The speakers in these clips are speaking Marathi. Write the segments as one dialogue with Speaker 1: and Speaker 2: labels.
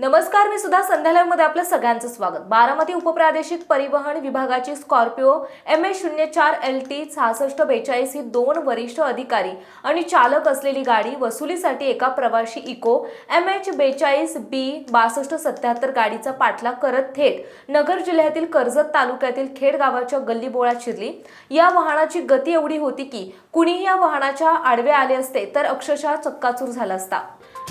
Speaker 1: नमस्कार मी सुद्धा संध्यालयमध्ये आपलं सगळ्यांचं स्वागत. बारामती उपप्रादेशिक परिवहन विभागाची स्कॉर्पिओ एम एच शून्य चार एल टी सहासष्ट बेचाळीस ही दोन वरिष्ठ अधिकारी आणि चालक असलेली गाडी वसुलीसाठी एका प्रवाशी इको एम एच बेचाळीस बी बासष्ट सत्याहत्तर गाडीचा पाठलाग करत थेट नगर जिल्ह्यातील कर्जत तालुक्यातील खेड गावाच्या गल्लीबोळात शिरली. या वाहनाची गती एवढी होती की कुणीही या वाहनाच्या आडवे आले असते तर अक्षरशः चक्काचूर झाला असता.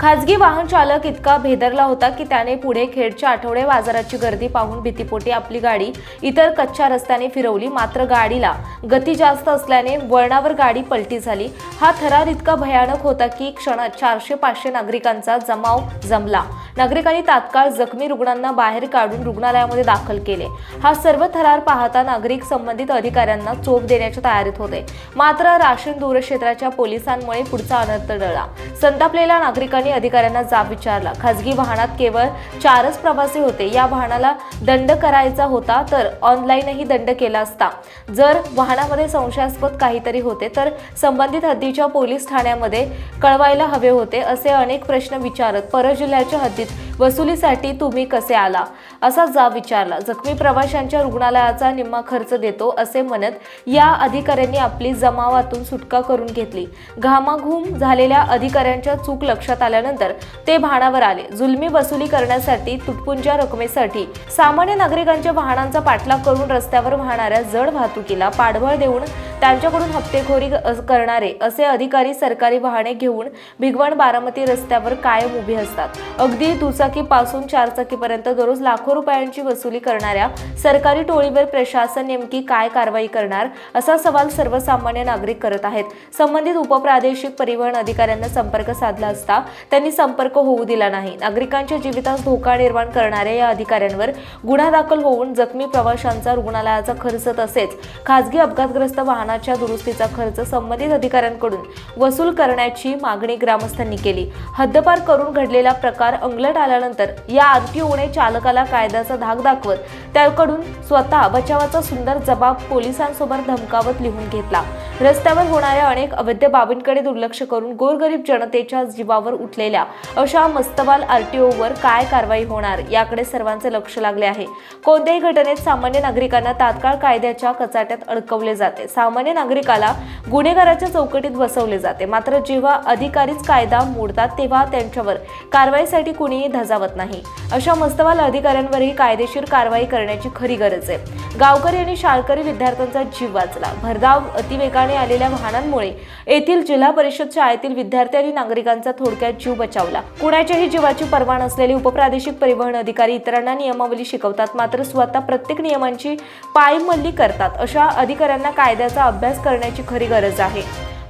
Speaker 1: खाजगी वाहन चालक इतका भेदरला होता की त्याने पुढे खेडच्या आठवडे बाजाराची गर्दी पाहून भीतीपोटी आपली गाडी इतर कच्च्या रस्त्याने फिरवली. मात्र गाडीला गती जास्त असल्याने वळणावर गाडी पलटी झाली. हा थरार इतका भयानक होता की क्षणात चारशे पाचशे नागरिकांचा जमाव जमला. नागरिकांनी तात्काळ जखमी रुग्णांना बाहेर काढून रुग्णालयामध्ये दाखल केले. हा सर्व थरार पाहता नागरिक संबंधित अधिकाऱ्यांना चोप देण्याच्या तयारीत होते. मात्र राशीन दूरक्षेत्राच्या पोलिसांमुळे पुढचा अनर्थ टळला. संतापलेल्या नागरिकांनी अधिकाऱ्यांना जाब विचारला. खासगी वाहनात केवळ चारच प्रवासी होते. या वाहनाला दंड करायचा होता तर ऑनलाईनही दंड केला असता. जर वाहनामध्ये संशयास्पद काहीतरी होते तर संबंधित हद्दीच्या पोलीस ठाण्यामध्ये कळवायला हवे होते असे अनेक प्रश्न विचारत परजिल्ह्याच्या हद्दीत वसुलीसाठी तुम्ही कसे आला? असा जाब विचारला. जखमी प्रवाशांच्या रुग्णालयाचा निम्मा खर्च देतो असे म्हणत या अधिकाऱ्यांनी आपली जमावातून सुटका करून घेतली. घामाघूम झालेल्या अधिकाऱ्यांच्या चूक लक्षात आल्यानंतर ते भाणावर आले. जुलमी वसुली करण्यासाठी तुटपुंजा रकमेसाठी सामान्य नागरिकांच्या वाहनांचा पाठलाग करून रस्त्यावर वाहणाऱ्या जड वाहतुकीला पाठबळ देऊन त्यांच्याकडून हप्तेखोरी करणारे असे अधिकारी सरकारी वाहने घेऊन भिगवण बारामती रस्त्यावर कायम उभे असतात. अगदी दुचाकीपासून चारचाकीपर्यंत दररोज लाखो रुपयांची वसुली करणाऱ्या सरकारी टोळीवर प्रशासन नेमकी काय कारवाई करणार असा सवाल सर्वसामान्य नागरिक करत आहेत. संबंधित उपप्रादेशिक परिवहन अधिकाऱ्यांना संपर्क साधला असता त्यांनी संपर्क होऊ दिला नाही. नागरिकांच्या जीवितास धोका निर्माण करणाऱ्या या अधिकाऱ्यांवर गुन्हा दाखल होऊन जखमी प्रवाशांचा रुग्णालयाचा खर्च तसेच खासगी अपघातग्रस्त धरणाच्या दुरुस्तीचा खर्च संबंधित अधिकाऱ्यांकडून वसूल करण्याची मागणी ग्रामस्थांनी केली. हद्दपार करून घडलेला प्रकार अंगलट आल्यानंतर या आरटीओने चालकाला कायद्याचा धाक दाखवत त्याकडून स्वतः बचावाचा सुंदर जबाब पोलिसांसोबत धमकावत लिहून घेतला. रस्त्यावर होणाऱ्या अनेक अवैध बाबींकडे दुर्लक्ष करून गोरगरीब जनतेच्या जीवावर उठलेल्या अशा मस्तवाल आरटीओवर काय कारवाई होणार याकडे सर्वांचे लक्ष लागले आहे. कोणत्याही घटनेत सामान्य नागरिकांना तात्काळ कायद्याच्या कचाट्यात अडकवले जाते. सामान्य नागरिकाला गुन्हेगाराच्या चौकटीत बसवले जाते. मात्र जेव्हा अधिकारीच कायदा मोडतात तेव्हा त्यांच्यावर कारवाईसाठी कुणीही धजावत नाही. अशा मस्तवाल अधिकाऱ्यांवरही कायदेशीर कारवाई करण्याची खरी गरज आहे. गावकरी आणि शाळकरी विद्यार्थ्यांचा जीव वाचला. भरधाव अतिवेगाने आलेल्या वाहनांमुळे येथील जिल्हा परिषद शाळेतील विद्यार्थी आणि नागरिकांचा थोडक्यात जीव बचावला. कुणाच्याही जीवाची पर्वा नसलेले उपप्रादेशिक परिवहन अधिकारी इतरांना नियमावली शिकवतात. मात्र स्वतः प्रत्येक नियमांची पायमल्ली करतात. अशा अधिकाऱ्यांना कायद्याचा अभ्यास करण्याची खरी गरज आहे.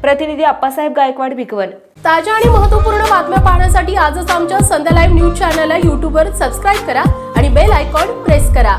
Speaker 1: प्रतिनिधी आप्पासाहेब गायकवाड भिकवण
Speaker 2: ताज्या आणि महत्त्वपूर्ण बातम्या पाहण्यासाठी आजच आमच्या संध्या लाईव्ह न्यूज चॅनलला यूट्यूबवर सबस्क्राईब करा आणि बेल आयकॉन प्रेस करा.